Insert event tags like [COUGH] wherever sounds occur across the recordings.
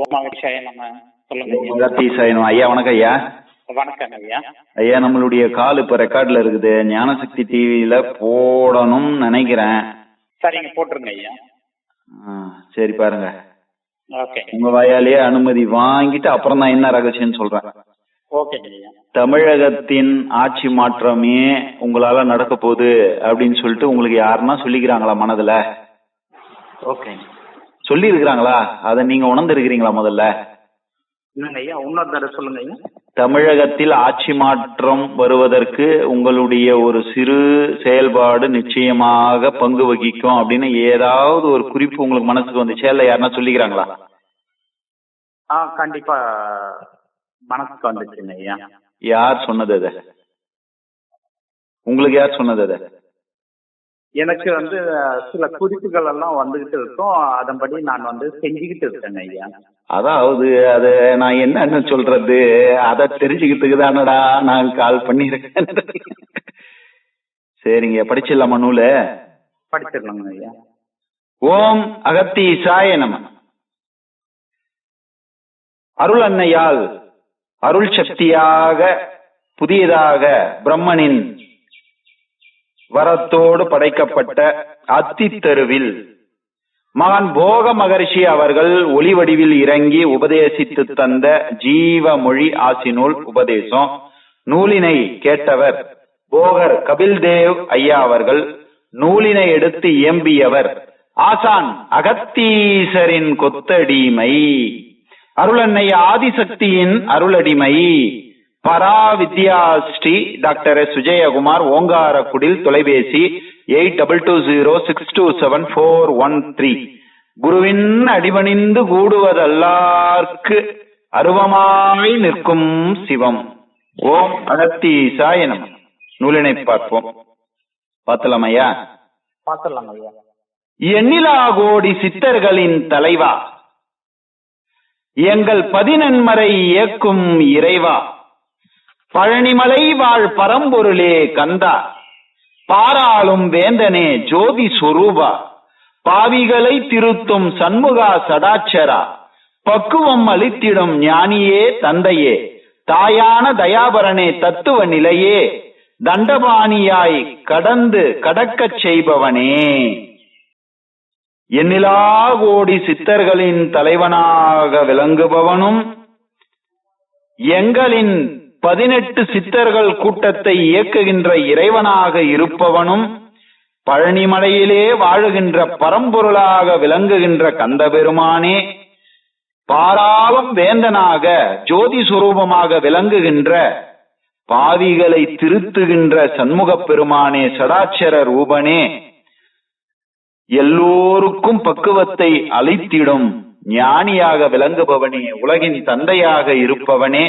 ஓமாவிஷாய நம்ம சொல்லுங்க ஐயா. வணக்கம் ஐயா. வணக்கம் ஐயா. ஐயா நம்மளுடைய கால் இப்ப ரெக்கார்ட்ல இருக்குது. ஞானசக்தி டிவியில போடணும்னு நினைக்கிறேன். சரிங்க போட்டுருங்க ஐயா. ஆ, சரி பாருங்க. ஓகே. உங்க வாயாலேயே அனுமதி வாங்கிட்டு அப்புறம் நான் என்ன ரகசியம்னு சொல்றேன். தமிழகத்தின் ஆட்சி மாற்றமே உங்களால நடக்க போகுது அப்படின்னு சொல்லிட்டு உங்களுக்கு யாருன்னா சொல்லிக்கிறாங்களா மனதுல? ஓகேங்க சொல்லி இருக்கிறாங்களா அதை நீங்க உணர்ந்திருக்கிறீங்களா முதல்ல? தமிழகத்தில் ஆட்சி மாற்றம் வருவதற்கு உங்களுடைய ஒரு சிறு செயல்பாடு நிச்சயமாக பங்கு வகிக்கும் அப்படின்னு ஏதாவது ஒரு குறிப்பு உங்களுக்கு மனசுக்கு வந்துச்சா? இல்ல யாருன்னா சொல்லிக்கிறாங்களா? ஆ கண்டிப்பா மனசுக்கு வந்துச்சுங்க ஐயா. யார் சொன்னது அது? உங்களுக்கு யார் சொன்னது அது? எனக்கு வந்து சில குறிப்புகள் எல்லாம் வந்துகிட்டு இருக்கும். அதன்படி நான் வந்து செஞ்சுக்கிட்டு இருக்கேங்க ஐயா. அதாவது அது நான் என்னன்னு சொல்றது? அதை தெரிஞ்சுக்கிறதுக்கு தானடா நான் கால் பண்ணியிருக்கேன். சரிங்க. படிச்சிடலாமா நூலு? படிச்சிடலாங்க ஐயா. ஓம் அகத்தீசாய நம. அருள் அன்னையால் அருள் சக்தியாக புதியதாக பிரம்மனின் வரத்தோடு படைக்கப்பட்ட அத்தித்தருவில். மகான் போக மகரிஷி அவர்கள் ஒளி வடிவில் இறங்கி உபதேசித்து தந்த ஜீவ மொழி ஆசினூல் உபதேசம். நூலினை கேட்டவர் போகர் கபில்தேவ் ஐயா அவர்கள். நூலினை எடுத்து இயம்பியவர் ஆசான் அகத்தீசரின் கொத்தடிமை. அருளன்னை ஆதிசக்தியின் அருளடிமை. Paravidya Sri doctor S. Vijayakumar Ongarakudil தொலைபேசி eight double two zero six two seven four one three. குருவின் அடிபணிந்து கூடுவதல்லார்க்கு அருவமாய் நிற்கும் சிவம். ஓம் அகத்தீசாய நம. நூலினை பார்ப்போம். பார்த்தலாம் ஐயா பார்த்துடலாங்க ஐயா எண்ணிலா கோடி சித்தர்களின் தலைவா. எங்கள் பதினெண்மறை இயக்கும் இறைவா. பழனிமலை வாழ் பரம்பொருளே கந்தா. பாராளும் வேந்தனே ஜோதி சொரூபா. பாவிகளை திருத்தும் சண்முகா சடாட்சரா பக்குவம் அளித்திடும் ஞானியே தந்தையே. தாயான தயாபரனே தத்துவ நிலையே. தண்டபாணியாய் கடந்து கடக்கச் செய்பவனே. எண்ணிலா கோடி சித்தர்களின் தலைவனாக விளங்குபவனும் எங்களின் பதினெட்டு சித்தர்கள் கூட்டத்தை இயக்குகின்ற இறைவனாக இருப்பவனும் பழனிமலையிலே வாழுகின்ற பரம்பொருளாக விளங்குகின்ற கந்தபெருமானே பாராளம் வேந்தனாக ஜோதி சுரூபமாக விளங்குகின்ற பாவிகளை திருத்துகின்ற சண்முகப் பெருமானே சடாச்சர ரூபனே எல்லோருக்கும் பக்குவத்தை அளித்திடும் ஞானியாக விளங்குபவனே உலகின் தந்தையாக இருப்பவனே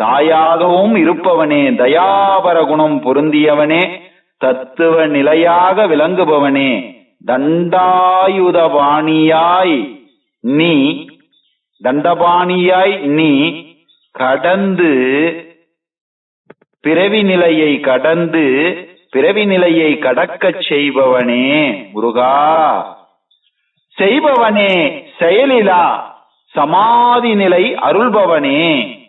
தாயாகவும் இருப்பவனே தயாபர குணம் பொருந்தியவனே தத்துவ நிலையாக விளங்குபவனே தண்டாயுதபாணியாய் நீ தண்டபாணியாய் நீ கடந்து பிறவி நிலையை கடந்து பிறவி நிலையை கடக்கச் செய்பவனே முருகா. செய்பவனே செயலிலா சமாதி நிலை அருள்பவனே.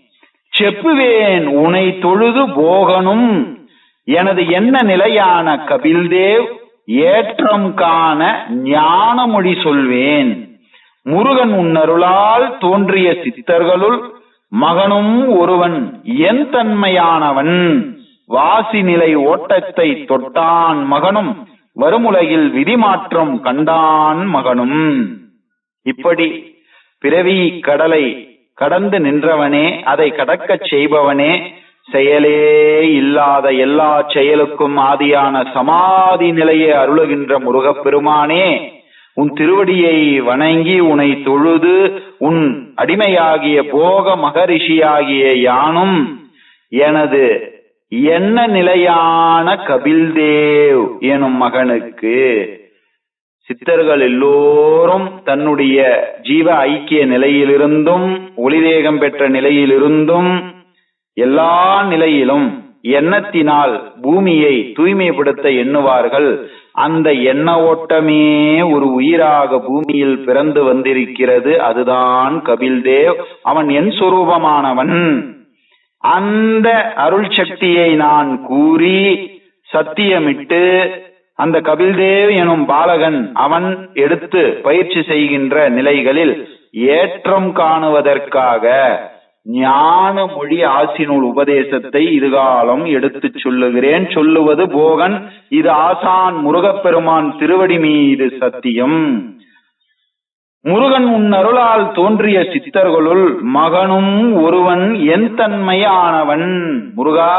செப்புவேன் உனை தொழுது போகணும். எனது என்ன நிலையான கபில்தேவ்? ஏற்றம் காண ஞானமொழி சொல்வேன். முருகன் உன்னருளால் தோன்றிய சித்தர்களுள் மகனும் ஒருவன் என் தன்மையானவன். வாசி நிலை ஓட்டத்தை தொட்டான் மகனும் வருமுலகில் விதிமாற்றம் கண்டான் மகனும். இப்படி பிறவி கடலை கடந்து நின்றவனே அதை கடக்கச் செய்பவனே செயலே இல்லாத எல்லா செயலுக்கும் ஆதியான சமாதி நிலையை அருளுகின்ற முருகப் பெருமானே உன் திருவடியை வணங்கி உனை தொழுது உன் அடிமையாகிய போக மகரிஷியாகிய யானும் எனது என்ன நிலையான கபில்தேவ் எனும் மகனுக்கு சித்தர்கள் எல்லோரும் தன்னுடைய ஜீவ ஐக்கிய நிலையிலிருந்தும் ஒளிதேகம் பெற்ற நிலையிலிருந்தும் எல்லா நிலையிலும் எண்ணத்தினால் பூமியை தூய்மைப்படுத்த எண்ணுவார்கள். அந்த எண்ண ஓட்டமே ஒரு உயிராக பூமியில் பிறந்து வந்திருக்கிறது. அதுதான் கபில்தேவ். அவன் என் சொரூபமானவன். அந்த அருள் சக்தியை நான் கூறி சத்தியமிட்டு அந்த கபில்தேவ் எனும் பாலகன் அவன் எடுத்து பயிற்சி செய்கின்ற நிலைகளில் ஏற்றம் காணுவதற்காக ஞான மொழி ஆசினுள் உபதேசத்தை இதுகாலம் எடுத்து சொல்லுகிறேன். சொல்லுவது போகன் இது ஆசான் முருகப்பெருமான் திருவடி மீது சத்தியம். முருகன் உன் அருளால் தோன்றிய சித்தர்களுள் மகனும் ஒருவன் என் தன்மையானவன். முருகா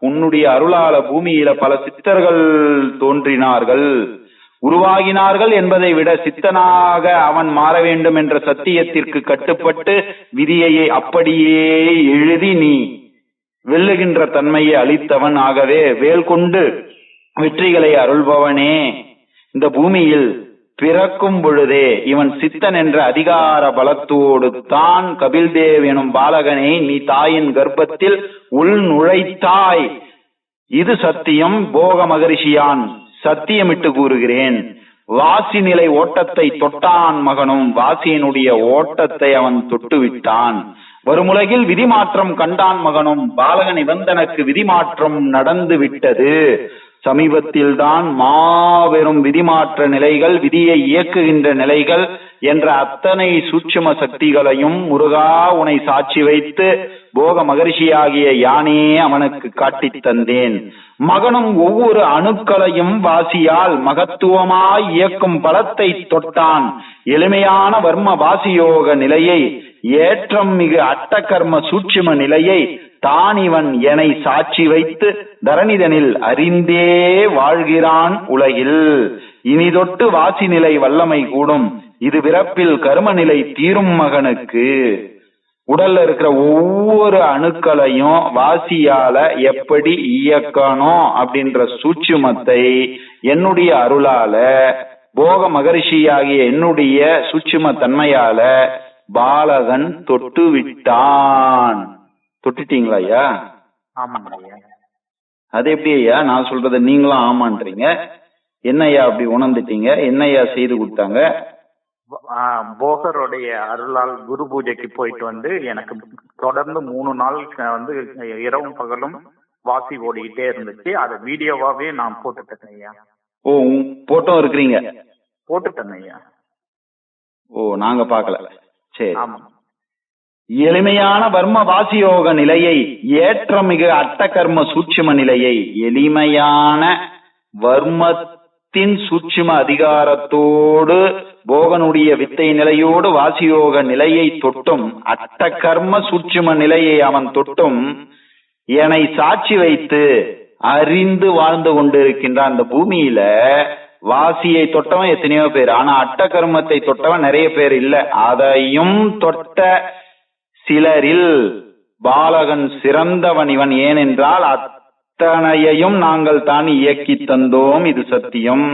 உன்னுடைய அருளால பூமியில பல சித்தர்கள் தோன்றினார்கள். உருவாகினார்கள் என்பதை விட சித்தனாக அவன் மாற வேண்டும் என்ற சத்தியத்திற்கு கட்டுப்பட்டு விதியை அப்படியே எழுதி நீ வெல்லுகின்ற தன்மையை அளித்தவன் ஆகவே வேல் கொண்டு வெற்றிகளை அருள்பவனே. இந்த பூமியில் பிறக்கும் பொழுதே இவன் சித்தன் என்ற அதிகார பலத்தோடு தான் கபில்தேவ் எனும் பாலகனை நீ தாயின் கர்ப்பத்தில் உள் நுழைத்தாய். இது சத்தியம் போக மகரிஷியான். சத்தியமிட்டு கூறுகிறேன். வாசி நிலை ஓட்டத்தை தொட்டான் மகனும் வாசியினுடைய ஓட்டத்தை அவன் தொட்டு விட்டான் வருமுலகில் விதிமாற்றம் கண்டான் மகனும் பாலக நிபந்தனுக்கு விதிமாற்றம் நடந்து விட்டது சமீபத்தில் தான் மாபெரும் விதிமாற்ற நிலைகள் விதியை இயக்குகின்ற நிலைகள் என்ற அத்தனை சூட்சும சக்திகளையும் முருகா உனை சாட்சி வைத்து போக மகரிஷியாகிய யானே அவனுக்கு காட்டித் தந்தேன். மகனும் ஒவ்வொரு அணுக்களையும் வாசியால் மகத்துவமாய் இயக்கும் பலத்தை தொட்டான். எளிமையான வர்ம வாசியோக நிலையை ஏற்றம் மிகு அட்டகர்ம சூட்சும நிலையை தான் இவன் எனை சாட்சி வைத்து தரணிதனில் அறிந்தே வாழ்கிறான் உலகில். இனி தொட்டு வாசி நிலை வல்லமை கூடும். இது பிறப்பில் கர்ம நிலை தீரும் மகனுக்கு. உடல்ல இருக்கிற ஒவ்வொரு அணுக்களையும் வாசியால எப்படி இயக்கணும் அப்படின்ற சூட்சுமத்தை என்னுடைய அருளால போக மகரிஷியாகிய என்னுடைய சூட்சும தன்மையால பாலகன் தொட்டு விட்டான் தொட்டுட்டீங்களா ஐயா? அது எப்படி ஐயா? நான் சொல்றத நீங்களும் ஆமான்றீங்க. என்னய்யா அப்படி உணர்ந்துட்டீங்க? என்னய்யா செய்து கொடுத்தாங்க? போகருடைய அருளால் குரு பூஜைக்கு போயிட்டு வந்து எனக்கு தொடர்ந்து மூணு நாள் வந்து இரவும் பகலும் வாசி ஓடிக்கிட்டே இருந்துச்சு. அதை வீடியோவாவே நான் போட்டுட்டேன் ஐயா. ஓ போட்டோ இருக்கிறீங்க? போட்டுட்டேன் ஐயா. ஓ நாங்க பார்க்கல. சரி. எளிமையான வர்ம வாசியோக நிலையை ஏற்றமிகு அட்டகர்ம சூட்சும நிலையை எளிமையான வர்மத்தின் சூட்சும அதிகாரத்தோடு போகனுடைய வித்தை நிலையோடு வாசியோக நிலையை தொட்டும் அட்டகர்ம சூட்சும நிலையை அவன் தொட்டும் என்னை சாட்சி வைத்து அறிந்து வாழ்ந்து கொண்டிருக்கின்ற அந்த பூமியில வாசியை தொட்டவன் எத்தனையோ பேர். ஆனா அட்டகர்மத்தை தொட்டவன் நிறைய பேர் இல்ல. அதையும் தொட்ட சிலரில் பாலகன் சிறந்தவன் இவன். ஏனென்றால் அத்தனையையும் நாங்கள் தான் இயக்கி தந்தோம். இது சத்தியம்.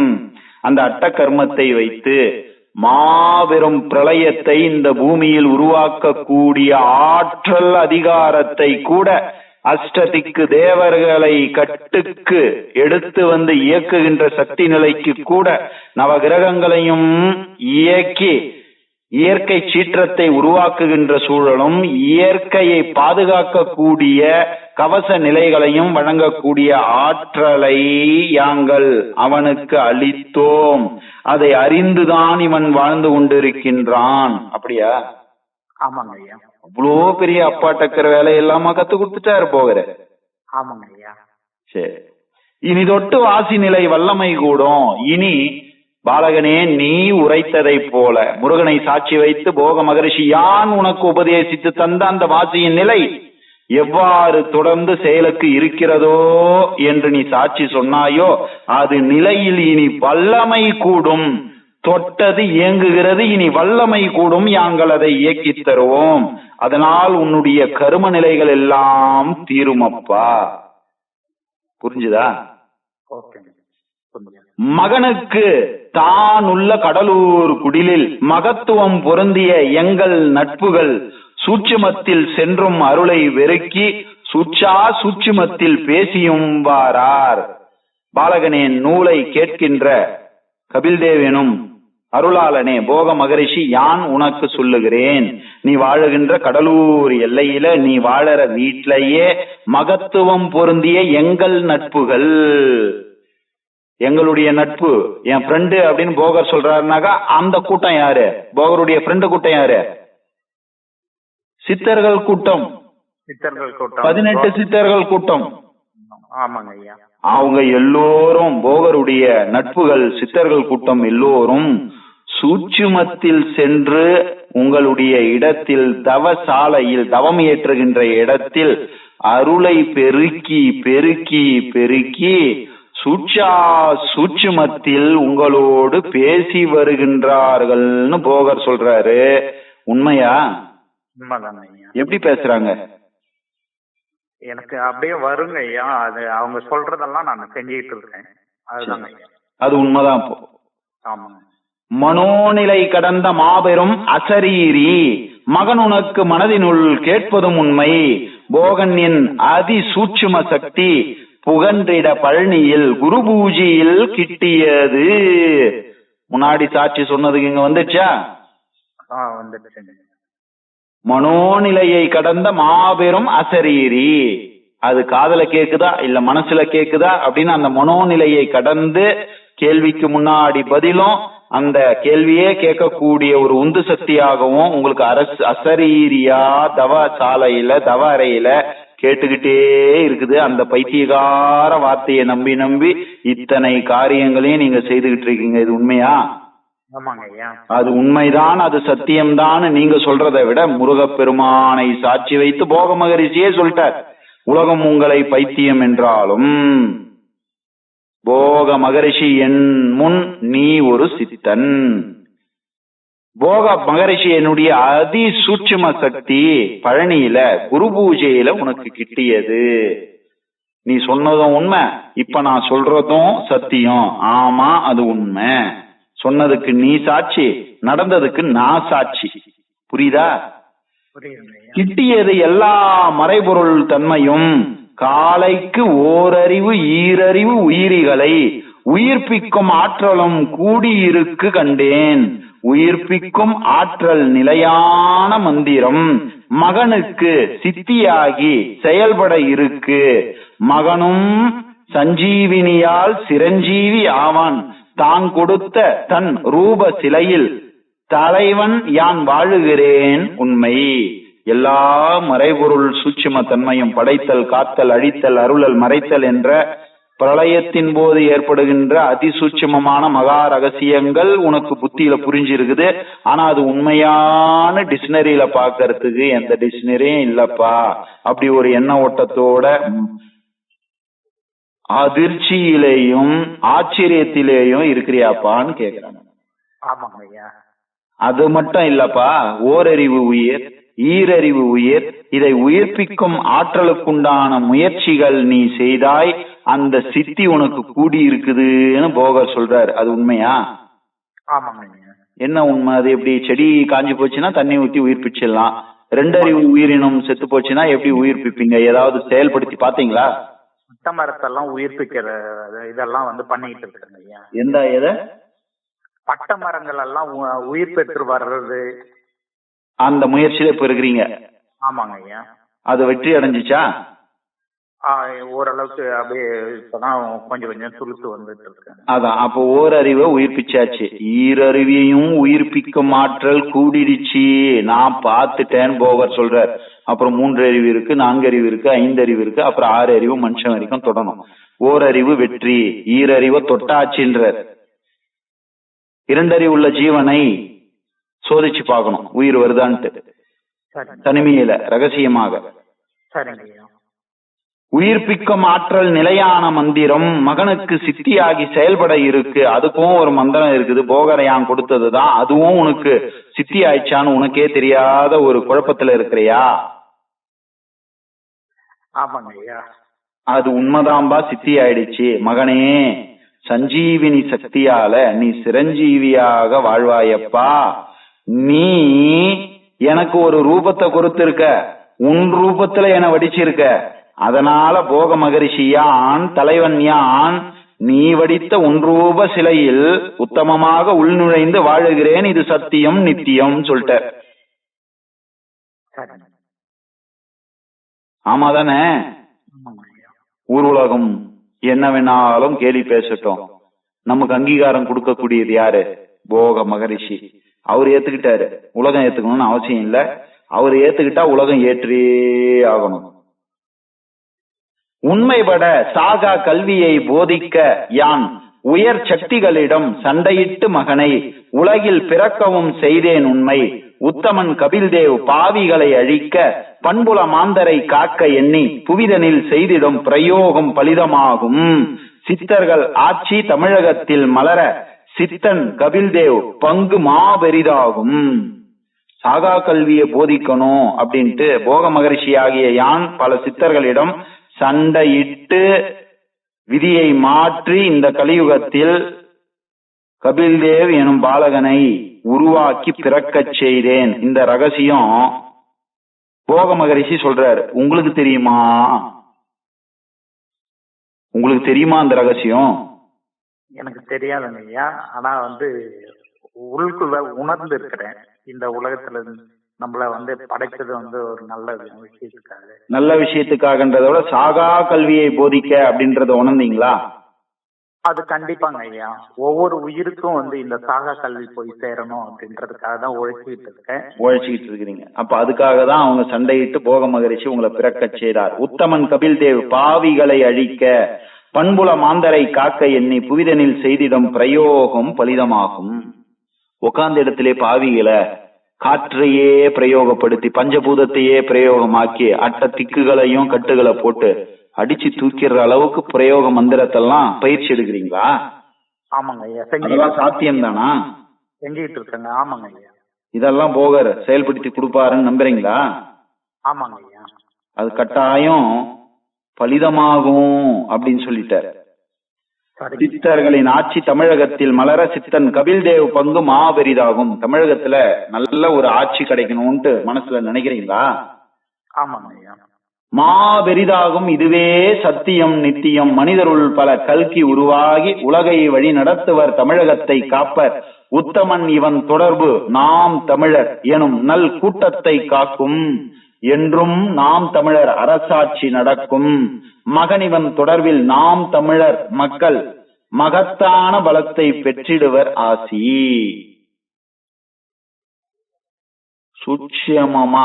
அந்த அட்ட கர்மத்தை வைத்து மாபெரும் பிரளயத்தை இந்த பூமியில் உருவாக்கக்கூடிய ஆற்றல் அதிகாரத்தை கூட அஷ்டதிக்கு தேவர்களை கட்டுக்கு எடுத்து வந்து இயக்குகின்ற சக்தி நிலைக்கு கூட நவகிரகங்களையும் இயக்கி இயற்கை சீற்றத்தை உருவாக்குகின்ற சூழலும் இயற்கையை பாதுகாக்கக்கூடிய கவச நிலைகளையும் வழங்கக்கூடிய ஆற்றலை யாங்கள் அவனுக்கு அளித்தோம். அதை அறிந்துதான் இவன் வாழ்ந்து கொண்டிருக்கின்றான். அப்படியா? ஆமாங்க ஐயா. அவ்வளோ பெரிய அப்பா டக்கர் வேலை எல்லாமா கத்து கொடுத்துட்டாரு போகிற. ஆமாங்க ஐயா. சரி இனி தொட்டு வாசி நிலை வல்லமை கூடும். இனி பாலகனே நீ உரைத்ததைப் போல. முருகனை சாட்சி வைத்து போக மகரிஷி யான் உனக்கு உபதேசித்து தந்த அந்த வாசியின் நிலை எவ்வாறு தொடர்ந்து செயலுக்கு இருக்கிறதோ என்று நீ சாட்சி சொன்னாயோ அது நிலையில் இனி வல்லமை கூடும். தொட்டது இயங்குகிறது இனி வல்லமை கூடும் யாங்கள் அதை இயக்கித் தருவோம். அதனால் உன்னுடைய கரும நிலைகள் எல்லாம் தீருமப்பா. புரிஞ்சுதா. மகனுக்கு தான் உள்ள கடலூர் குடிலில் மகத்துவம் பொருந்திய எங்கள் நட்புகள் சூட்சுமத்தில் சென்றும் அருளை வெறுக்கி சுச்சா சூட்சுமத்தில் பேசியும் வாரார். பாலகனேன் நூலை கேட்கின்ற கபில்தேவ் எனும் அருளாளனே போக மகரிஷி யான் உனக்கு சொல்லுகிறேன்? நீ வாழுகின்ற கடலூர் எல்லையில நீ வாழற வீட்டிலேயே மகத்துவம் பொருந்திய எங்கள் நட்புகள். எங்களுடைய நட்பு என் ஃப்ரெண்டு அப்படின்னு போகர் சொல்றாருனாக்கா அந்த கூட்டம் யாரு? போகருடைய ஃப்ரெண்டு கூட்டம் யாரு? சித்தர்கள் கூட்டம். சித்தர்கள் கூட்டம். பதினெட்டு சித்தர்கள் கூட்டம். ஆமாங்க ஐயா. அவங்க எல்லோரும் போகருடைய நட்புகள் சித்தர்கள் கூட்டம் எல்லோரும் சூட்சுமத்தில் சென்று உங்களுடைய இடத்தில் தவசாலையில் தவம் ஏற்றுகின்ற இடத்தில் அருளை பெருக்கி பெருக்கி பெருக்கி சூட்சா சூட்சுமத்தில் உங்களோடு பேசி வருகின்றார்கள்னு போகர் சொல்றாரு. உண்மையா? எப்படி பேசுறாங்க? எனக்கு அப்படியே வருங்க ஐயா. அது அவங்க சொல்றதெல்லாம் நான் செஞ்சுக்கிட்டு இருக்கேன். ஐயா. அது உண்மைதான் இப்போ ஆமாங்க. மனோநிலை கடந்த மாபெரும் அசரீரி. மகன் உனக்கு மனதினுள் கேட்பதும் உண்மை. போகன் என் அதி சூட்சும சக்தி புகன்றிட பழனியில் குரு பூஜையில் கிட்டியது. முன்னாடி சாட்சி சொன்னதுக்கு இங்க வந்துச்சா மனோநிலையை கடந்த மாபெரும் அசரீரி. அது காதுல கேக்குதா? இல்ல மனசுல கேக்குதா? அப்படின்னு அந்த மனோநிலையை கடந்து கேள்விக்கு முன்னாடி பதிலும் அந்த கேள்வியே கேட்கக்கூடிய ஒரு உந்து சக்தியாகவும் உங்களுக்கு அரசு அசரீரியா தவ சாலையில தவ அறையில கேட்டுக்கிட்டே இருக்குது. அந்த பைத்தியகார வார்த்தையை நம்பி நம்பி இத்தனை காரியங்களையும் நீங்க செய்துகிட்டு இருக்கீங்க. இது உண்மையா? அது உண்மைதான் அது சத்தியம்தான் நீங்க சொல்றதை விட முருகப்பெருமானை சாட்சி வைத்து போக மகரிஷியே சொல்லிட்டார். உலகம் உங்களை பைத்தியம் என்றாலும் போக மகரிஷி என் முன் நீ ஒரு சித்தன். போக மகரிஷி என்னுடைய அதி சூட்சும சக்தி பழனியில குரு பூஜையில உனக்கு கிட்டியது. நீ சொன்னதும் உண்மை இப்ப நான் சொல்றதும் சத்தியம். ஆமா அது உண்மை. சொன்னதுக்கு நீ சாட்சி நடந்ததுக்கு நான் சாட்சி. புரியுதா? கிட்டியது எல்லா மறைபொருள் தன்மையும் காலைக்கு ஓரறிவு ஈரறிவு உயிரிகளை உயிர்ப்பிக்கும் ஆற்றலும் கூடியிருக்கு கண்டேன். உயிர்ப்பிக்கும் ஆற்றல் நிலையான மந்திரம் மகனுக்கு சித்தியாகி செயல்பட இருக்கு. மகனும் சஞ்சீவினியால் சிரஞ்சீவி ஆவான். தான் கொடுத்த தன் ரூப சிலையில் தலைவன் யான் வாழுகிறேன் உண்மை. எல்லா மறைபொருள் சூட்சும தன்மையும் படைத்தல் காத்தல் அழித்தல் அருளல் மறைத்தல் என்ற பிரளயத்தின் போது ஏற்படுகின்ற அதிசூட்சுமமான மகா ரகசியங்கள் உனக்கு புத்தியில புரிஞ்சிருக்குது. ஆனா அது உண்மையான டிக்ஷனரியில பாக்குறதுக்கு எந்த டிக்ஷனரியும் இல்லப்பா. அப்படி ஒரு எண்ண ஓட்டத்தோட அதிர்ச்சியிலேயும் ஆச்சரியத்திலேயும் இருக்கிறியாப்பான்னு கேக்குறாங்க அது மட்டும் இல்லப்பா. ஓரறிவு உயிர். ஈரறிவு உயிர். இதை உயிர்ப்பிக்கும் ஆற்றலுக்குண்டான முயற்சிகள் நீ செய்தாய் அந்த சித்தி உனக்கு கூடி இருக்குதுன்னு போகர் சொல்றாரு. அது உண்மையா? என்ன உண்மை? அது எப்படி செடி காஞ்சு போச்சுன்னா தண்ணி ஊத்தி உயிர்ப்பிச்சிடலாம். ரெண்டறிவு உயிரினம் செத்து போச்சுன்னா எப்படி உயிர்ப்பிப்பீங்க? ஏதாவது செயல்படுத்தி பாத்தீங்களா முட்டை மரத்தெல்லாம் உயிர்ப்பிக்கிற இதெல்லாம் வந்து பண்ணிட்டு இருக்காங்க எந்த எதை? பட்டை மரங்கள் எல்லாம் உயிர் பெற்று வர்றது அந்த முயற்சியில இப்ப இருக்கிறீங்க ஆமாங்க ஐயா. அது வெற்றி அடைஞ்சிச்சா? ஓரளவுக்கு அப்படியே இப்பதான் கொஞ்சம் கொஞ்சம் துளுத்து வந்துட்டு இருக்காங்க அதான் அப்போ ஓரறிவை உயிர்ப்பிச்சாச்சு. ஈரறிவையும் உயிர்ப்பிக்கும் ஆற்றல் கூடிடுச்சு. நான் பார்த்துட்டேன்னு போகர் சொல்றார். அப்புறம் மூன்று அறிவு இருக்கு நான்கு அறிவு இருக்கு ஐந்து அறிவு இருக்கு அப்புறம் ஆறு அறிவு மனுஷன் வரைக்கும் தொடணும். ஓரறிவு வெற்றி ஈரறிவை தொட்டாச்சுன்றார். இரண்டறிவு உள்ள ஜீவனை சோதிச்சு பார்க்கணும். உயிர் வருதான்ட்டு. தனிமையில ரகசியமாக. உயிர்ப்பிக்கும் ஆற்றல் நிலையான மந்திரம் மகனுக்கு சித்தியாகி செயல்பட இருக்கு. அதுக்கும் ஒரு மந்திரம் இருக்குது. போகரையான் கொடுத்ததுதான். அதுவும் உனக்கு சித்தி ஆயிடுச்சான்னு உனக்கே தெரியாத ஒரு குழப்பத்துல இருக்கிறியா? அது உண்மைதான்பா சித்தி ஆயிடுச்சு மகனே சஞ்சீவினி சக்தியால நீ சிரஞ்சீவியாக வாழ்வாயப்பா. நீ எனக்கு ஒரு ரூபத்தை கொடுத்திருக்க. உன் ரூபத்துல என வடிச்சிருக்க. அதனால போக மகரிஷி யான் தலைவன் யான் நீ வடித்த ஒன்றூப சிலையில் உத்தமமாக உள்நுழைந்து வாழுகிறேன். இது சத்தியம் நித்தியம் சொல்லிட்ட. ஆமா தானே ஊர்வலகம் என்ன வேணாலும் கேலி பேசட்டும். நமக்கு அங்கீகாரம் கொடுக்கக்கூடியது யாரு? போக மகரிஷி. அவர் ஏத்துக்கிட்டாரு. உலகம் ஏத்துக்கணும்னு அவசியம் இல்ல. அவர் ஏத்துக்கிட்டா உலகம் ஏற்றே ஆகணும். உண்மைபட சாகா கல்வியை போதிக்க யான் உயர் சக்திகளிடம் சண்டையிட்டு மகனை உலகில் பிறக்கவும் செய்தேன் உண்மை. உத்தமன் கபில்தேவ் பாவிகளை அழிக்க பண்புல மாந்தரை காக்க எண்ணி புவிதனில் செய்திடும் பிரயோகம் பலிதமாகும். சித்தர்கள் ஆட்சி தமிழகத்தில் மலர சித்தன் கபில்தேவ் பங்கு மாபெரிதாகும். சாகா கல்வியை போதிக்கணும் அப்படின்ட்டு போக மகரிஷி ஆகிய யான் பல சித்தர்களிடம் சண்டையிட்டு விதியை மாற்றி இந்த கலியுகத்தில் கபில்தேவ் எனும் பாலகனை உருவாக்கி பிறக்கச் செய்தேன். இந்த ரகசியம் போக மகரிஷி சொல்றாரு. உங்களுக்கு தெரியுமா? உங்களுக்கு தெரியுமா அந்த ரகசியம்? எனக்கு தெரியாதுங்க ஐயா. ஆனா வந்து உள்குள்ள உணர்ந்து இருக்கிறேன் இந்த உலகத்துல நம்மள வந்து படைச்சது வந்து ஒரு நல்ல விஷயத்துக்காக. நல்ல விஷயத்துக்காகன்றத விட சாகா கல்வியை போதிக்க அப்படின்றத உணர்ந்தீங்களா? அது கண்டிப்பாங்க ஐயா. ஒவ்வொரு உயிருக்கும் வந்து இந்த சாகா கல்வி போய் சேரணும் அப்படின்றதுக்காக தான் உழைச்சிட்டு இருக்கேன். உழைச்சிக்கிட்டு இருக்கிறீங்க. அப்ப அதுக்காக தான் அவங்க சண்டையிட்டு போக மகரிஷி உங்களை பிறக்கச் செய்தார். உத்தமன் கபில்தேவ் பாவிகளை அழிக்க பண்புல மாந்தரை காக்க எண்ணி புவிதனில் செய்திடும் பிரயோகம் பலிதமாகும். உட்கார்ந்த இடத்திலே பாவிகளை காற்றையே பிரயோகப்படுத்தி பஞ்சபூதத்தையே பிரயோகமாக்கி அட்ட திக்குகளையும் கட்டுகளை போட்டு அடிச்சு தூக்கிற அளவுக்கு பிரயோக மந்திரத்தெல்லாம் பயிற்சி எடுக்கிறீங்களா? ஆமாங்க ஐயா. அதெல்லாம் சாத்தியம் தானா செஞ்சுக்கிட்டு இருக்கேங்க ஆமாங்க ஐயா. இதெல்லாம் போகர் செயல்படுத்தி கொடுப்பாருன்னு நம்புறீங்களா? ஆமாங்க ஐயா. அது கட்டாயம் பலிதமாகும் அப்படின்னு சொல்லிட்டார். சித்தர்களின் ஆட்சி தமிழகத்தில் மலர சித்தன் கபில்தேவ் பங்கு மாபெரிதாகும். தமிழகத்துல நல்ல ஒரு ஆட்சி கிடைக்கணும்ட்டு மனசுல நினைக்கிறீங்களா? மாபெரிதாகும். இதுவே சத்தியம் நித்தியம். மனிதருள் பல கல்கி உருவாகி உலகை வழி நடத்துவர் தமிழகத்தை காப்பர். உத்தமன் இவன் தொடர்பு நாம் தமிழர் எனும் நல் கூட்டத்தை காக்கும். என்றும் நாம் தமிழர் அரசாட்சி நடக்கும். மகனிவன் தொடர்பில் நாம் தமிழர் மக்கள் மகத்தான பலத்தை பெற்றிடுவர் ஆசி. சுட்சமமா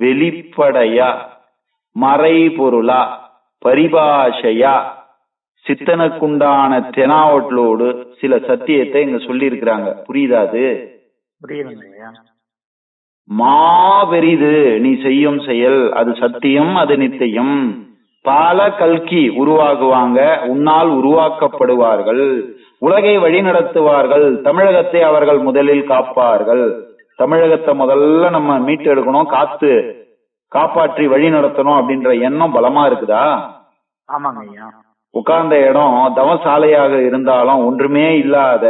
வெளிப்படையா மறைபொருளா பரிபாஷையா சித்தனுக்குண்டான தெனாவட்லோடு சில சத்தியத்தை இங்க சொல்லி இருக்கிறாங்க புரியுதா அது? புரியுதுங்க. மாபெரிது. நீ செய்யும் செயல் அது சத்தியம் அது நித்தியம். பல கல்கி உருவாகுவாங்க உன்னால் உருவாக்கப்படுவார்கள். உலகை வழி நடத்துவார்கள் தமிழகத்தை அவர்கள் முதலில் காப்பார்கள். தமிழகத்தை முதல்ல நம்ம மீட்டு எடுக்கணும் காத்து காப்பாற்றி வழி நடத்தணும் அப்படின்ற எண்ணம் பலமா இருக்குதா? ஆமாங்க ஐயா. உட்கார்ந்த இடம் தவசாலையாக இருந்தாலும் ஒன்றுமே இல்லாத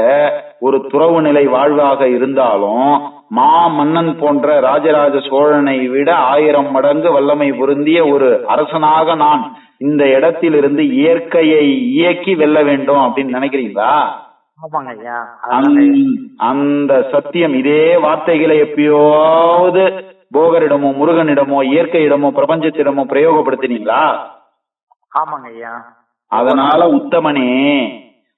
ஒரு துறவு நிலை வாழ்வாக இருந்தாலும் மா மன்னன் போன்ற ராஜராஜ சோழனை விட ஆயிரம் மடங்கு வல்லமை பொருந்திய ஒரு அரசனாக நான் இந்த இடத்திலிருந்து இயற்கையை இயக்கி வெல்ல வேண்டும் அப்படின்னு நினைக்கிறீங்களா? அந்த சத்தியம் இதே வார்த்தைகளை எப்பயாவது போகரிடமோ முருகனிடமோ இயற்கையிடமோ பிரபஞ்சத்திடமோ பிரயோகப்படுத்தினீங்களா? ஆமாங்க ஐயா. அதனால உத்தமனே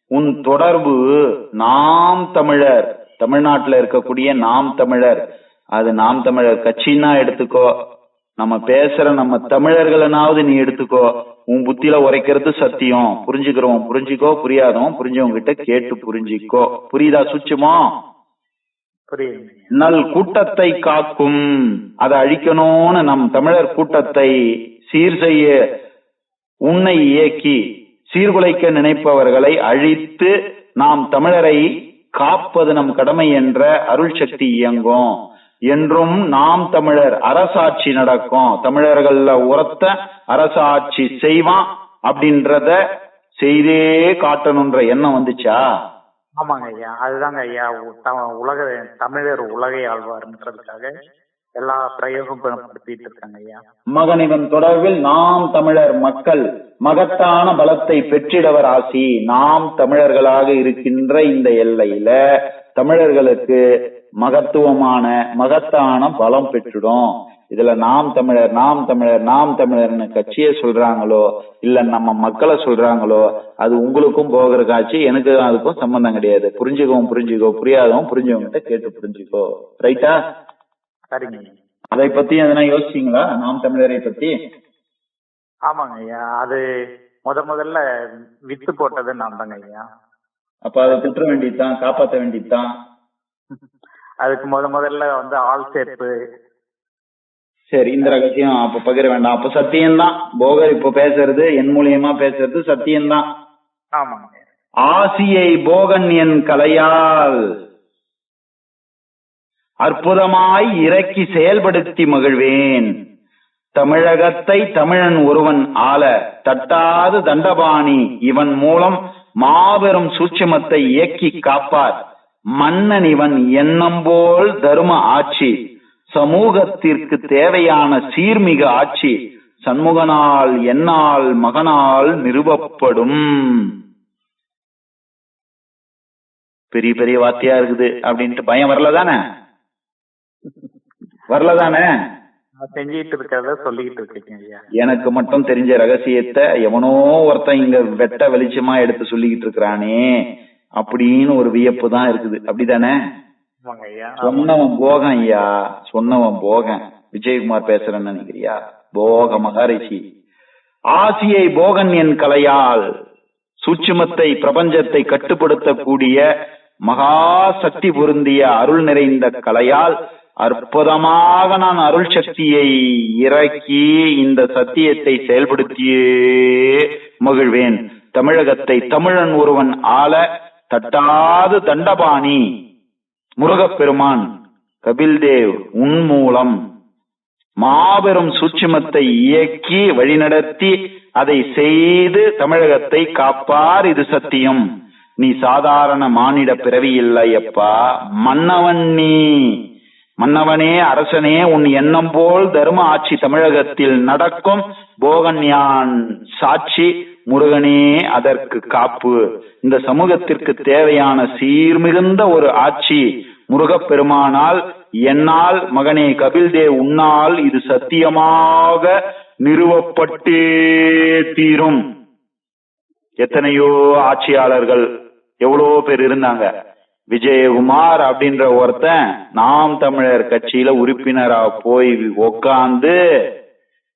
உன் தொடர்பு நாம் தமிழர் தமிழ்நாட்டுல இருக்கக்கூடிய நாம் தமிழர். அது நாம் தமிழர் கட்சின்னா எடுத்துக்கோ நம்ம பேசுற நம்ம தமிழர்களனாவது நீ எடுத்துக்கோ. உன் புத்தியில உரைக்கிறது சத்தியம். புரிஞ்சுக்கிறவன் புரிஞ்சுக்கோ புரியாதவன் புரிஞ்சவங்க கிட்ட கேட்டு புரிஞ்சுக்கோ. புரியுதா சுச்சுமோ. நல் கூட்டத்தை காக்கும். அதை அழிக்கணும்னு நம் தமிழர் கூட்டத்தை சீர் செய்ய உன்னை இயக்கி சீர்குலைக்க நினைப்பவர்களை அழித்து நாம் தமிழரை காப்பது நம் கடமை என்ற அருள் சக்தி இயங்கும். என்றும் நாம் தமிழர் அரசாட்சி நடக்கும். தமிழர்கள்ல உரத்த அரசாட்சி செய்வான் அப்படின்றத செய்தே காட்டணுன்ற எண்ணம் வந்துச்சா? ஆமாங்க ஐயா. அதுதாங்க ஐயா. த- உலக தமிழர் உலகை ஆழ்வார்ன்றதுக்காக எல்லா பிரயோகப்படுத்திட்டு இருக்காங்க ஐயா. மகனிவன் தொடர்பில் நாம் தமிழர் மக்கள் மகத்தான பலத்தை பெற்றிடவர் ஆசி. நாம் தமிழர்களாக இருக்கின்ற இந்த எல்லையில தமிழர்களுக்கு மகத்துவமான மகத்தான பலம் பெற்றுடும். இதுல நாம் தமிழர் நாம் தமிழர் நாம் தமிழர்னு கட்சியை சொல்றாங்களோ இல்ல நம்ம மக்களை சொல்றாங்களோ அது உங்களுக்கும் போகிற காட்சி எனக்கு அதுக்கும் சம்பந்தம் கிடையாது. புரிஞ்சுக்கவும் புரிஞ்சுக்கோ புரியாதவன் புரிஞ்சவங்கிட்ட கேட்டு புரிஞ்சுக்கோ. ரைட்டா சரிங்க. அதை பத்தி எதனா யோசிச்சீங்களா? நாம் தமிழரை பத்தி? ஆமாங்க ஐயா. அது முத முதல்ல வித்து போட்டது நான் தாங்க ஐயா. அப்ப அதை திட்ட வேண்டியதுதான் காப்பாத்த வேண்டியதுதான். அதுக்கு முத முதல்ல வந்து ஆள் சேர்ப்பு. சரி இந்த ரகசியம் அப்ப பகிர வேண்டாம். அப்ப சத்தியம்தான். போகர் இப்ப பேசுறது என் மூலியமா பேசுறது சத்தியம்தான். ஆமாங்க. ஆசியை போகன் என் கலையால். அற்புதமாய் இறக்கி செயல்படுத்தி மகிழ்வேன். தமிழகத்தை தமிழன் ஒருவன் ஆள தட்டாது தண்டபாணி. இவன் மூலம் மாபெரும் சூட்சுமத்தை இயக்கி காப்பார். மன்னன் இவன் எண்ணம் போல் தரும ஆட்சி. சமூகத்திற்கு தேவையான சீர்மிகு ஆட்சி. சண்முகனால் என்னால் மகனால் நிறுவப்படும். பெரிய பெரிய வார்த்தையா இருக்குது அப்படின்ட்டு பயம் வரல தானே? வரல தானே நான் செஞ்சிட்டு இருக்கிறத சொல்லிக்கிட்டு இருக்கேன் ஐயா. எனக்கு மட்டும் தெரிஞ்ச ரகசியத்தை எவனோ ஒருத்தன் இங்க வெட்ட வெளிச்சமா எடுத்து சொல்லிக்கிட்டு இருக்கிறானே அப்படின்னு ஒரு வியப்பு தான் இருக்குது. அப்படிதானே? சொன்னவன் போகன் ஐயா. சொன்னவன் போகன். விஜயகுமார் பேசுறேன்னு நினைக்கிறியா? போக மகரிஷி. ஆசியை போகன் என் கலையால் சூட்சுமத்தை பிரபஞ்சத்தை கட்டுப்படுத்தக்கூடிய மகா சக்தி பொருந்திய அருள் நிறைந்த கலையால் அற்புதமாக நான் அருள் சக்தியை இறக்கி இந்த சத்தியத்தை செயல்படுத்தியே மகிழ்வேன். தமிழகத்தை தமிழன் ஒருவன் ஆள தட்டாது தண்டபாணி. முருகப்பெருமான் கபில்தேவ் உன் மூலம் மாபெரும் சூட்சுமத்தை இயக்கி வழிநடத்தி அதை செய்து தமிழகத்தை காப்பார் இது சத்தியம். நீ சாதாரண மானிட பிறவி இல்லையப்பா மன்னவன் நீ. மன்னவனே அரசனே உன் எண்ணம் போல் தர்ம ஆட்சி தமிழகத்தில் நடக்கும். போகன்யான் சாட்சி முருகனே அதற்கு காப்பு. இந்த சமூகத்திற்கு தேவையான சீர்மிகுந்த ஒரு ஆட்சி முருகப் பெருமானால் என்னால் மகனே கபில்தேவ் உன்னால் இது சத்தியமாக நிறுவப்பட்டே தீரும். எத்தனையோ ஆட்சியாளர்கள் எவ்வளவோ பேர் இருந்தாங்க. விஜயகுமார் அப்படின்ற ஒருத்தன் நாம் தமிழர் கட்சியில உறுப்பினரா போய் உக்காந்து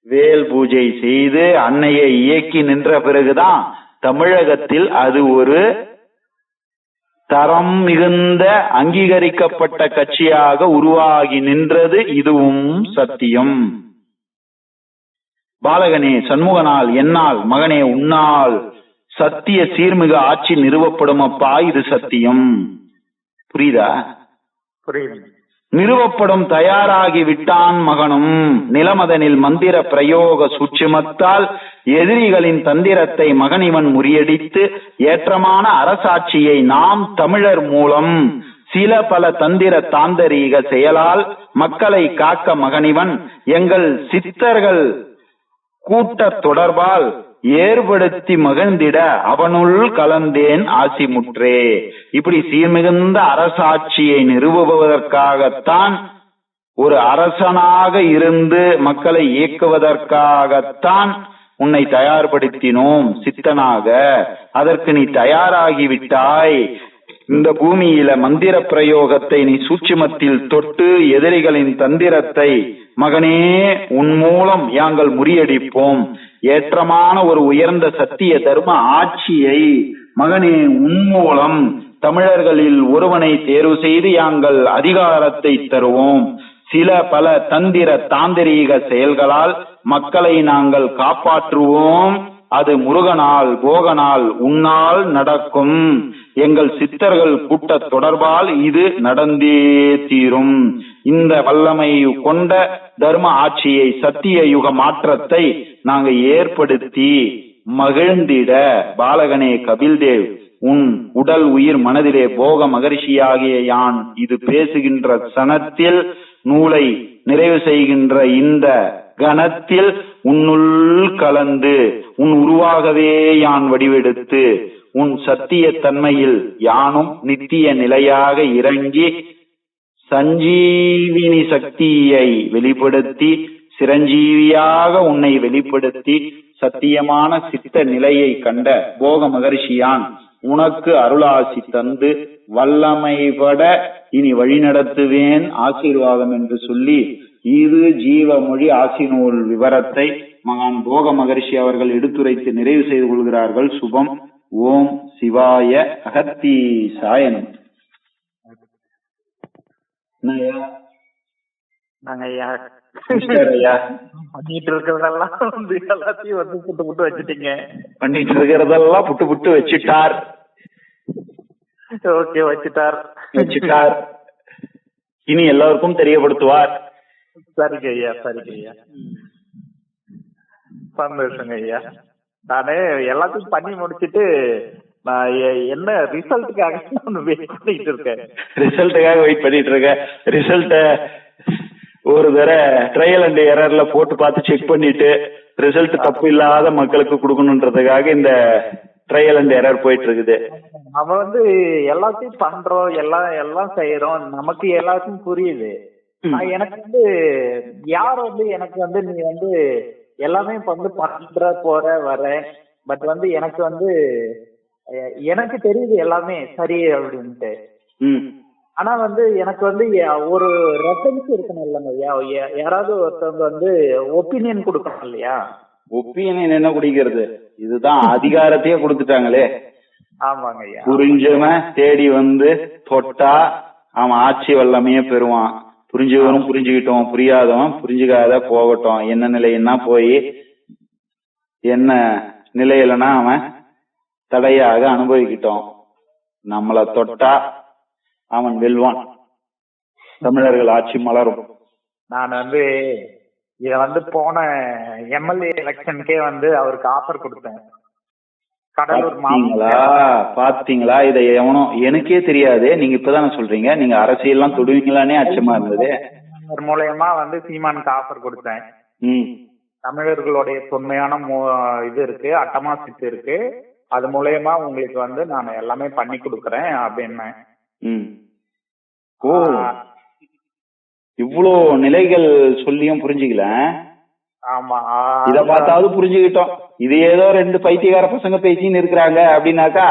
வேல் பூஜை செய்து அன்னையை இயக்கி நின்ற பிறகுதான் தமிழகத்தில் அது ஒரு தரம் மிகுந்த அங்கீகரிக்கப்பட்ட கட்சியாக உருவாகி நின்றது. இதுவும் சத்தியம். பாலகனே சண்முகனால் என்னால் மகனே உன்னால் சத்திய சீர்மிகு ஆட்சி நிறுவப்படும் அப்பா இது சத்தியம். புரியுதா? நிறுவப்படும் தயாராகி விட்டான் மகனும். நிலமதனில் மந்திர பிரயோக சூட்சுமத்தால் எதிரிகளின் தந்திரத்தை மகன் இவன் முறியடித்து ஏற்றமான அரசாட்சியை நாம் தமிழர் மூலம் சில பல தந்திர தாந்தரீக செயலால் மக்களை காக்க மகனிவன் எங்கள் சித்தர்கள் கூட்ட தொடர்பால் ஏற்படுத்தி மகிழ்ந்திட அவனுள் கலந்தேன் ஆசி முற்றே இப்படி சீர்மிகுந்த அரசாட்சியை நிறுவுவதற்காகத்தான் ஒரு அரசனாக இருந்து மக்களை இயக்குவதற்காகத்தான் உன்னை தயார்படுத்தினோம் சித்தனாக. அதற்கு நீ தயாராகிவிட்டாய். இந்த பூமியில மந்திர பிரயோகத்தை நீ சூட்சுமத்தில் தொட்டு எதிரிகளின் தந்திரத்தை மகனே உன் மூலம் யாங்கள் முறியடிப்போம். ஏற்றமான ஒரு உயர்ந்த சத்திய தர்ம ஆட்சியை மகனே உன் மூலம் தமிழர்களில் ஒருவனை தேர்வு செய்து யாங்கள் அதிகாரத்தை தருவோம். சில பல தந்திர தாந்திரீக செயல்களால் மக்களை நாங்கள் காப்பாற்றுவோம். அது முருகனால் போகனால் உன்னால் நடக்கும். எங்கள் சித்தர்கள் கூட்ட தொடர்பால் இது நடந்தே தீரும். இந்த வல்லமை கொண்ட தர்ம ஆட்சியை சத்திய யுக மாற்றத்தை நாங்க ஏற்படுத்தி மகிழ்ந்திட பாலகனே கபில்தேவ் உன் உடல் உயிர் மனதிலே போக மகரிஷியாகிய யான் இது பேசுகின்ற சனத்தில் நூலை நிறைவு செய்கின்ற இந்த கணத்தில் உன்னுள் கலந்து உன் உருவாகவே யான் வடிவெடுத்து உன் சத்திய தன்மையில் யானும் நித்திய நிலையாக இறங்கி சஞ்சீவினி சக்தியை வெளிப்படுத்தி சிரஞ்சீவியாக உன்னை வெளிப்படுத்தி சத்தியமான சித்த நிலையை கண்ட போக மகர்ஷியான் உனக்கு அருளாசி தந்து வல்லமைபட இனி வழிநடத்துவேன் ஆசீர்வாதம் என்று சொல்லி இது ஜீவ மொழி ஆசினூல் விவரத்தை மகான் போக மகர்ஷி அவர்கள் எடுத்துரைத்து நிறைவு செய்து கொள்கிறார்கள். சுபம். ஓம் சிவாய அகத்தி சாயனம் பண்ணிட்டு இருக்கிறதெல்லாம் வந்து எல்லாத்தையும் வந்து புட்டு புட்டு வச்சுட்டீங்க. பண்ணிட்டு இருக்கிறதெல்லாம் புட்டு புட்டு வச்சுட்டார். ஓகே வச்சுட்டார். வச்சுட்டார். இனி எல்லாருக்கும் தெரியப்படுத்துவார். சரிங்க ஐயா சரிங்க ஐயா சந்தோஷங்க ஐயா. நானு எல்லாத்தையும் பண்ணி முடிச்சிட்டு நான் என்ன ரிசல்ட்டுக்காக [LAUGHS] வெயிட் பண்ணிட்டு இருக்கேன். ரிசல்ட்டுக்காக வெயிட் பண்ணிட்டு இருக்கேன். ரிசல்ட்ட ஒரு தடவை ட்ரையல் அண்ட் எரர்ல போட்டு பார்த்து செக் பண்ணிட்டு ரிசல்ட் தப்பு இல்லாத மக்களுக்கு கொடுக்கணுன்றதுக்காக இந்த ட்ரையல் அண்ட் எரர் போயிட்டு இருக்குது. நம்ம வந்து எல்லாத்தையும் பண்றோம் எல்லாம் எல்லாம் செய்யறோம் நமக்கு எல்லாத்தையும் புரியுது. எனக்கு வந்து யார் வந்து எனக்கு வந்து நீ வந்து எல்லாமே இப்ப வந்து பண்ற போற வர. பட் வந்து எனக்கு வந்து எனக்கு தெரியுது எல்லாமே சரி அப்படின்ட்டு. ஆனா வந்து எனக்கு வந்து ஒரு ரெஃபரன்ஸ் இருக்கணும் இல்லைங்க. யா- யா- யாராவது ஒருத்தவங்க வந்து ஒப்பீனியன் கொடுக்கணும் இல்லையா? ஒப்பீனியன் என்ன குடிக்கிறது? இதுதான் அதிகாரத்தையே கொடுத்துட்டாங்களே. ஆமாங்க ஐயா புரிஞ்சவன் தேடி வந்து தொட்டா அவன் ஆட்சி வல்லமையே பெறுவான். புரிஞ்சவனும் புரிஞ்சுக்கிட்டோம் புரியாதவன் புரிஞ்சுக்காத போகட்டும். என்ன நிலைன்னா போய் என்ன நிலையிலனா அவன் தடையாக அனுபவிக்கிட்டோம். நம்மள தொட்டா அவன் வெல்வான். தமிழர்கள் ஆட்சி மலரும். நான் வந்து இத வந்து போன எம்எல்ஏ எலெக்ஷனுக்கே வந்து அவருக்கு ஆஃபர் கொடுத்தேன். கடலூர் பாத்தீங்களா? இதை எவனோ எனக்கே தெரியாது. நீங்க இப்பதானே சொல்றீங்க. நீங்க அரசியல்லாம் தொடுவீங்களானே அச்சமா இருந்தது. மூலயமா வந்து சீமானுக்கு ஆஃபர் கொடுத்தேன். தமிழர்களுடைய தொன்மையான இது இருக்கு அட்டமாசித்து இருக்கு. அது மூலயமா உங்களுக்கு வந்து நான் எல்லாமே பண்ணி கொடுக்கறேன் அப்படின்னு. ம். ஓ. இவ்ளோ நிலைகள் சொல்லியும் புரிஞ்சுக்கல. ஆமா இத பார்த்தாவது புரிஞ்சுக்கிட்டோம். இது ஏதோ ரெண்டு பைத்தியக்கார பசங்க பேசின்னு இருக்கிறாங்க அப்படின்னாக்கா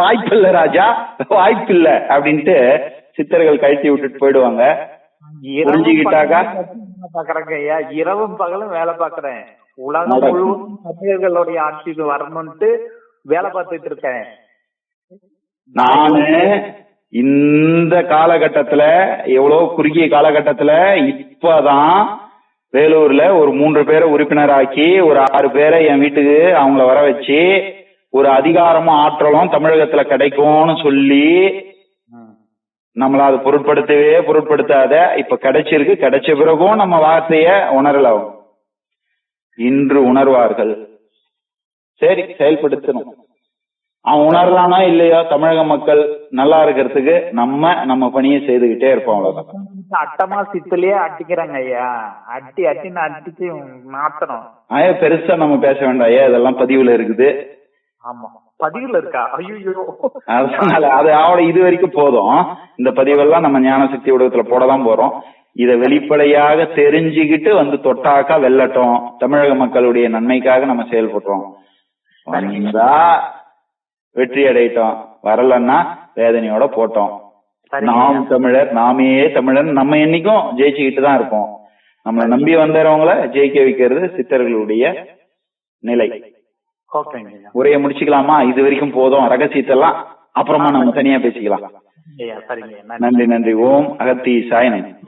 வாய்ப்பில்ல ராஜா வாய்ப்பில்ல அப்படின்ட்டு சித்தர்கள் கழட்டி விட்டுட்டு போயிடுவாங்க. புரிஞ்சுக்கிட்டாக்கா? பாக்குறேங்க ஐயா. இரவும் பகலும் வேலை பாக்குறேன் உலகம். முழுவதும் தமிழர்களுடைய ஆட்சிக்கு வரணும்ட்டு வேலை பார்த்துட்டு இருக்கேன். நானு இந்த காலகட்டத்துல எவ்வளவு குறுகிய காலகட்டத்துல இப்பதான் வேலூர்ல ஒரு மூன்று பேரை உறுப்பினராக்கி ஒரு ஆறு பேரை என் வீட்டுக்கு அவங்கள வர வச்சு ஒரு அதிகாரமும் ஆற்றலும் தமிழகத்துல கிடைக்கும்னு சொல்லி நம்மள அது பொருட்படுத்தவே பொருட்படுத்தாத இப்ப கிடைச்சிருக்கு. கிடைச்ச பிறகும் நம்ம வார்த்தைய உணரல இன்று உணர்வார்கள். சரி செயல்படுத்தணும். அவன் உணரலானா இல்லையோ தமிழக மக்கள் நல்லா இருக்கிறதுக்கு நம்ம நம்ம பணியை செய்துகிட்டே இருப்போம் அவ்வளவுதான். அட்டமா சித்துலயே அடிக்கிறாங்க ஐயா. அடி அடின்னு அடிச்சு மாத்தணும். ஆயா பெருசா நம்ம பேச வேண்டாம் ஐயா இதெல்லாம் பதிவுல இருக்குது. ஆமா. பதிவுல இருக்கா? ஐயோ அதனால அது அவளை இது வரைக்கும் போதும். இந்த பதிவெல்லாம் நம்ம ஞான சக்தி ஊடகத்துல போட தான் போறோம். இத வெளிப்படையாக தெரிஞ்சுக்கிட்டு வந்து தொட்டாக்கா வெல்லட்டும். தமிழக மக்களுடைய நன்மைக்காக நம்ம செயல்படுறோம். வெற்றி அடையிட்டோம் வரலன்னா வேதனையோட போட்டோம். நாம் தமிழர் நாமே தமிழன். நம்ம என்னைக்கும் ஜெயிச்சுக்கிட்டு தான் இருப்போம். நம்மளை நம்பி வந்தவங்கள ஜெயிக்க வைக்கிறது சித்தர்களுடைய நிலை. உரையை முடிச்சுக்கலாமா? இது வரைக்கும் போதும். ரகசியத்தெல்லாம் அப்புறமா நம்ம தனியா பேசிக்கலாம். நன்றி. நன்றி ஓம் அகத்தி சாயனம்